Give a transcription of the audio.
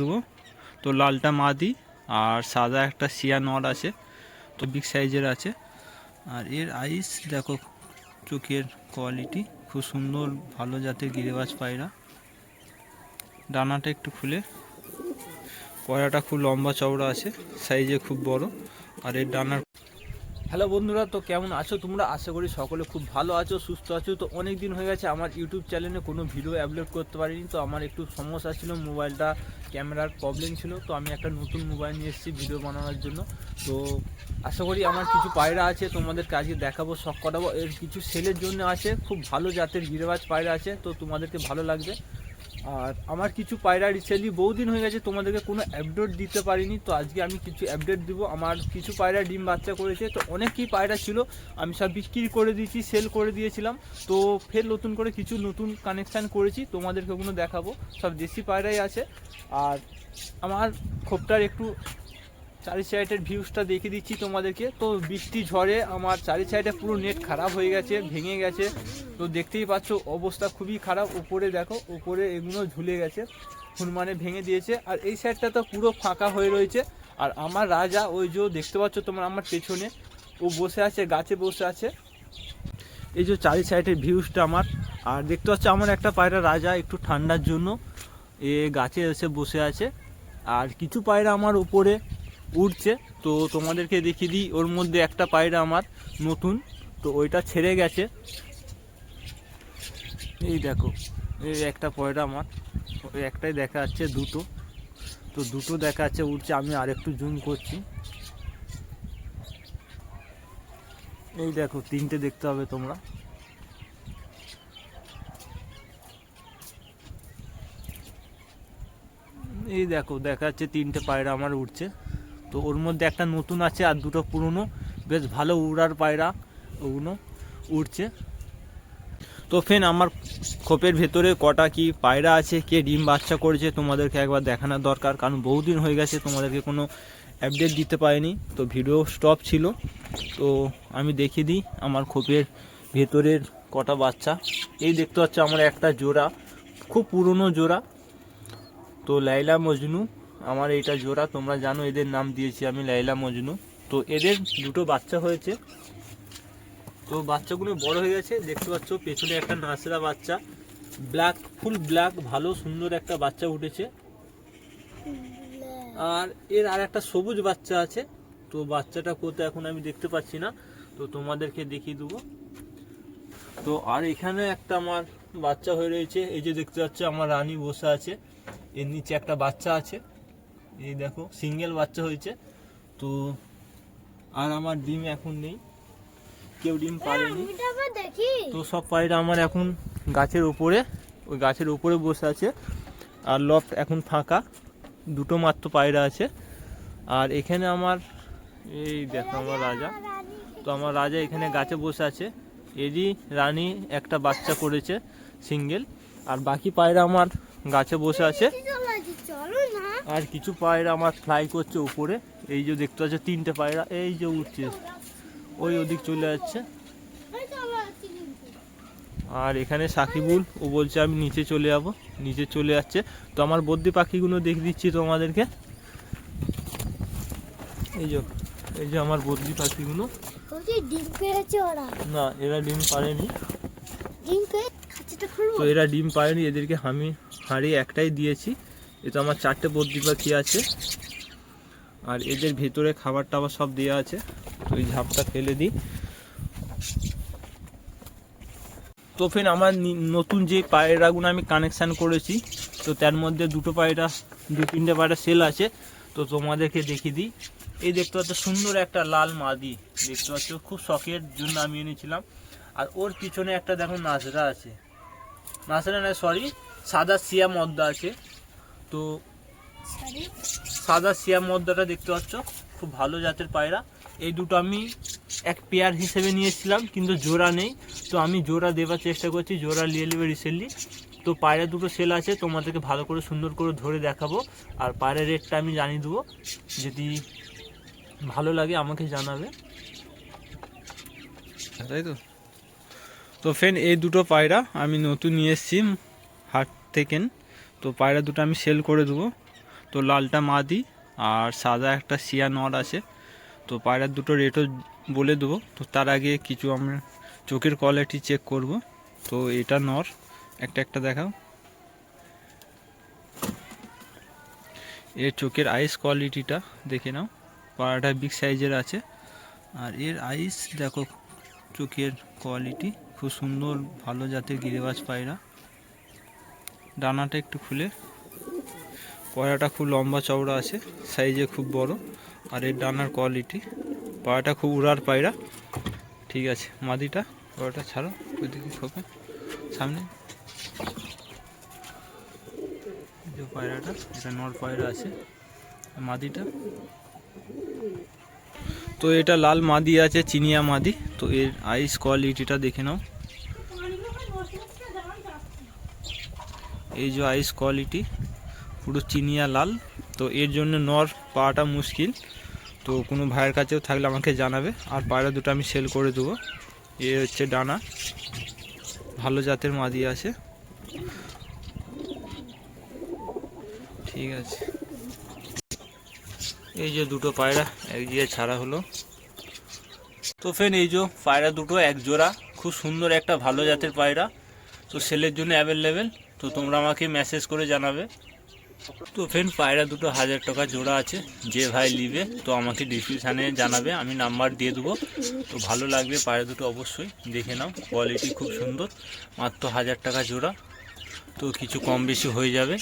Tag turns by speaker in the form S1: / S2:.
S1: দেবো তো লালটা মাদি, আর সাদা একটা শিয়া নট আছে, তো বিগ সাইজের আছে। আর এর আইস দেখো, চোখের কোয়ালিটি খুব সুন্দর, ভালো জাতের গিরেবাজ পায়রা। ডানাটা একটু খুলে। পয়রাটা খুব লম্বা চওড়া আছে সাইজে খুব বড়। আর এর ডানার হ্যালো বন্ধুরা, তো কেমন আছো তোমরা? আশা করি সকলে খুব ভালো আছো, সুস্থ আছো। তো অনেক দিন হয়ে গেছে আমার ইউটিউব চ্যানেলে কোনো ভিডিও আপলোড করতে পারিনি, তো আমার একটু সমস্যা ছিল, মোবাইলটা, ক্যামেরার প্রবলেম ছিল, তো আমি একটা নতুন মোবাইল নিয়ে এসেছি ভিডিও বানানোর জন্য। তো আশা করি আমার কিছু পায়রা আছে, তোমাদেরকে আজকে দেখাবো, শখ করাবো। এর কিছু সেলের জন্য আছে, খুব ভালো জাতের গিরেবাজ পায়রা আছে, তো তোমাদেরকে ভালো লাগবে। আর আমার কিছু পায়রা রিসেন্টলি বহুদিন হয়ে গেছে, তোমাদেরকে কোনো আপডেট দিতে পারিনি, তো আজকে আমি কিছু আপডেট দিব। আমার কিছু পায়রা ডিম বাচ্চা করেছে, তো অনেকই পায়রা ছিল, আমি সব বিক্রি করে দিয়েছি সেল করে দিয়েছিলাম। তো ফের নতুন করে কিছু নতুন কানেকশান করেছি, তোমাদেরকে ওগুলো দেখাবো। সব দেশি পায়রাই আছে। আর আমার খোপটার একটু চারি সাইডের ভিউজটা দেখে দিচ্ছি তোমাদেরকে। তো বৃষ্টি ঝড়ে আমার চারি সাইডে পুরো নেট খারাপ হয়ে গেছে, ভেঙে গেছে। তো দেখতেই পাচ্ছ, অবস্থা খুবই খারাপ। উপরে দেখো, উপরে এগুলো ঝুলে গেছে, হনুমানে ভেঙে দিয়েছে। আর এই সাইডটা তো পুরো ফাঁকা হয়ে রয়েছে। আর আমার রাজা, ওই যে দেখতে পাচ্ছ তোমার আমার পেছনে, ও বসে আছে, গাছে বসে আছে। এই যে চারি সাইডের ভিউজটা আমার। আর দেখতে পাচ্ছ, আমার একটা পায়রা রাজা, একটু ঠান্ডার জন্য, এ গাছে এসে বসে আছে। আর কিছু পায়রা আমার উপরে উঠছে তো তোমাদেরকে দেখিয়ে দিই, ওর মধ্যে একটা পায়রা আমার নতুন, তো ওইটা ছেড়ে গেছে। এই দেখো, এই একটা পয়রা আমার, ওই একটাই দেখা যাচ্ছে দুটো, তো দুটো দেখা যাচ্ছে উঠছে আমি আরেকটু জুম করছি। এই দেখো, তিনটে দেখতে হবে তোমরা। এই দেখো দেখা যাচ্ছে তিনটে পায়রা আমার উঠছে তো ওর মধ্যে একটা নতুন আছে আর দুটো পুরনো। বেশ ভালো উড়ার পায়রা ওগুলো উড়ছে। তো ফেন আমার খোপের ভেতরে কটা কি পায়রা আছে, কে ডিম বাচ্চা করেছে তোমাদেরকে একবার দেখানোর দরকার, কারণ বহুদিন হয়ে গেছে তোমাদেরকে কোনো আপডেট দিতে পারিনি। তো ভিডিও স্টপ ছিল। তো আমি দেখিয়ে দিই আমার খোপের ভেতরের কটা বাচ্চা। এই দেখতে পাচ্ছ আমার একটা জোড়া, খুব পুরনো জোড়া। তো লাইলা মজনু আমার এইটা জোড়া, তোমরা জানো এদের নাম দিয়েছি আমি লাইলা মজনু। তো এদের দুটো বাচ্চা হয়েছে। তো বাচ্চাগুলো বড় হয়ে গেছে, দেখতে পাচ্ছ পেছনে একটা নাসরা বাচ্চা। ব্ল্যাক, ফুল ব্ল্যাক, ভালো সুন্দর একটা বাচ্চা উঠেছে। আর এর আর একটা সবুজ বাচ্চা আছে। তো বাচ্চাটা কোথায় এখন আমি দেখতে পাচ্ছি না। তো তোমাদেরকে দেখিয়ে দেবো। তো আর এখানে একটা আমার বাচ্চা হয়ে রয়েছে। এই যে দেখতে পাচ্ছ, আমার রানী বসে আছে। এর নিচে একটা বাচ্চা আছে। এই দেখো সিঙ্গেল বাচ্চা হয়েছে। তো আর আমার ডিম এখন নেই। কেউ ডিম পারেনি তো সব পায়রা আমার এখন গাছের উপরে ওই গাছের উপরে বসে আছে। আর লফট এখন ফাঁকা। দুটো মাত্র পায়রা আছে। আর এখানে আমার এই দেখো আমার রাজা তো আমার রাজা এখানে গাছে বসে আছে। এরই রানী একটা বাচ্চা করেছে সিঙ্গেল আর বাকি পায়রা আমার গাছে বসে আছে। আর কিছু পায়রা আমার ফ্লাই করছে উপরে। এই যে দেখতে পাচ্ছ তিনটে পায়রা এই যে উঠছে। ওই ওদিক চলে যাচ্ছে। আর এখানে সাকিবুল ও বলছে আমি নিচে চলে যাব নিচে চলে যাচ্ছে। তো আমার বদ্যি পাখিগুলো দেখে দিচ্ছি তোমাদেরকে। এই যে এই যে আমার বদ্যি পাখিগুলো। না এরা ডিম পারেনি তো এরা ডিম পারেনি এদেরকে আমি হাঁড়ি একটাই দিয়েছি। এ তো আমার চারটে বদ্যি পাখি আছে। আর এদের ভেতরে খাবার টাবার সব দেওয়া আছে। তো এই ঝাপটা ফেলে দিই। তো ফের আমার নতুন যে পায়রাগুলো আমি কানেকশান করেছি, তো তার মধ্যে দুটো পায়রা, দু তিনটে পায়রা সেল আছে। তো তোমাদেরকে দেখিয়ে দিই। এই দেখতে পাচ্ছ, সুন্দর একটা লাল মাদি। দেখতে পাচ্ছ, খুব শখের জন্য আমি এনেছিলাম। আর ওর পিছনে একটা দেখো নাজরা আছে। নাজরা না সরি সাদা সিয়া মদ্দা আছে। তো সাদা সিয়া মদ্দাটা দেখতে পাচ্ছ খুব ভালো জাতের পায়রা। এই দুটো আমি এক পেয়ার হিসেবে নিয়েছিলাম কিন্তু জোড়া নেই। তো আমি জোড়া দেওয়ার চেষ্টা করছি জোড়া নিয়ে নেবে রিসেন্টলি তো পায়রা দুটো সেল আছে তোমাদেরকে ভালো করে সুন্দর করে ধরে দেখাবো। আর পায়রা রেটটা আমি জানিয়ে দেবো। যদি ভালো লাগে আমাকে জানাবে। তাই তো। তো ফ্রেন্ড এই দুটো পায়রা আমি নতুন নিয়ে এসেছি হাট থেকে। তো পায়রা দুটো আমি সেল করে দেবো। তো লালটা মাদি আর সাদা একটা সিয়া নর আছে। তো পায়রার দুটো রেটও বলে দেবো। তো তার আগে কিছু আমরা চোখের কোয়ালিটি চেক করব। তো এটা নর, একটা একটা দেখাও। এর চোখের আইস কোয়ালিটিটা দেখে নাও। পায়রাটা বিগ সাইজের আছে। আর এর আইস দেখো, চোখের কোয়ালিটি খুব সুন্দর, ভালো জাতের গিরিবাজ পায়রা। ডানাটা একটু খুলে। পায়রাটা খুব লম্বা চওড়া আছে, সাইজে খুব বড়, আর এর ডানার কোয়ালিটি পায়রাটা খুব উড়ার পায়রা। ঠিক আছে, মাদিটা পায়রাটা ছাড়ো, ওইদিকে খোপে সামনে। পায়রাটা, এটা নর পায়রা আছে, মাদিটা। তো এটা লাল মাদি আছে, চিনিয়া মাদি। তো এর আইস কোয়ালিটিটা দেখে নাও। এই যে আইস কোয়ালিটি পুরো চিনিয়া লাল। তো এর জন্য নর পাওয়াটা মুশকিল। তো কোনো ভাইয়ের কাছেও থাকলে আমাকে জানাবে। আর পায়রা দুটো আমি সেল করে দেবো। এ হচ্ছে ডানা। ভালো জাতের মাদি আছে। ঠিক আছে। এই যে দুটো পায়রা এক জায়গায় ছাড়া হলো। তো ফেন এই যে পায়রা দুটো এক জোড়া। খুব সুন্দর একটা ভালো জাতের পায়রা। তো সেলের জন্য অ্যাভেলেবেল তো তোমরা আমাকে মেসেজ করে জানাবে। তো ফ্রেন্ড পায়রা দুটো হাজার টাকা জোড়া আছে, যে ভাই নিবে, তো আমাকে ডিসক্রিপশানে জানাবে, আমি নাম্বার দিয়ে দেবো। তো ভালো লাগবে পায়রা দুটো অবশ্যই, দেখে নাও কোয়ালিটি খুব সুন্দর, মাত্র হাজার টাকা জোড়া। তো কিছু কম বেশি হয়ে যাবে।